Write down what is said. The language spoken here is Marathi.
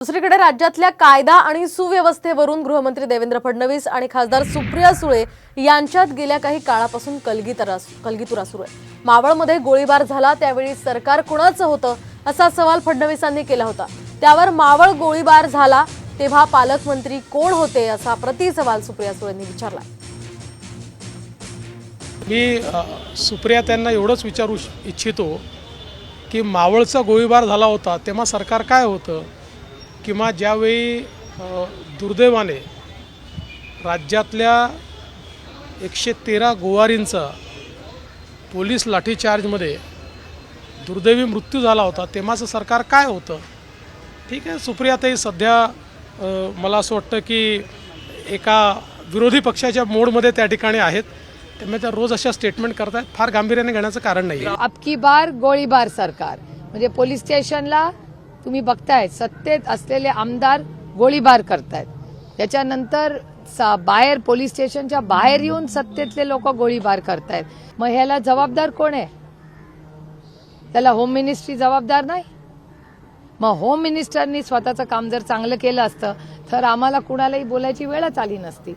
दुसरीकडे राज्यातल्या कायदा आणि सुव्यवस्थेवरून गृहमंत्री देवेंद्र फडणवीस आणि खासदार सुप्रिया सुळे यांच्यात गेल्या काही काळापासून कलगीतरा कलगीतुरा सुरू आहे. मावळमध्ये गोळीबार झाला त्यावेळी सरकार कुणाचं होतं असा सवाल फडणवीसांनी केला होता. त्यावर मावळ गोळीबार झाला तेव्हा पालकमंत्री कोण होते असा प्रतिसवाल सुप्रिया सुळेंनी विचारला. मी सुप्रिया त्यांना एवढंच विचारू इच्छितो की मावळचा गोळीबार झाला होता तेव्हा सरकार काय होतं? किंवा ज्यावेळी दुर्दैवाने राज्यातल्या एकशे तेरा गोवारींचा पोलीस लाठीचार्जमध्ये दुर्दैवी मृत्यू झाला होता तेव्हाचं सरकार काय होतं? ठीक आहे सुप्रियाताई सध्या मला असं वाटतं की एका विरोधी पक्षाच्या मोडमध्ये त्या ठिकाणी आहेत. त्यामुळे त्या रोज अशा स्टेटमेंट करतायत. फार गांभीर्याने घेण्याचं कारण नाही आहे अबकी बार गोळीबार सरकार. म्हणजे पोलीस स्टेशनला तुम्ही बघताय सत्तेत असलेले आमदार गोळीबार करतायत. त्याच्यानंतर बाहेर पोलीस स्टेशनच्या बाहेर येऊन सत्तेतले लोक गोळीबार करतायत. मग ह्याला जबाबदार कोण आहे? त्याला होम मिनिस्ट्री जबाबदार नाही? मग होम मिनिस्टरनी स्वतःचं काम जर चांगलं केलं असतं तर आम्हाला कुणालाही बोलायची वेळच आली नसती.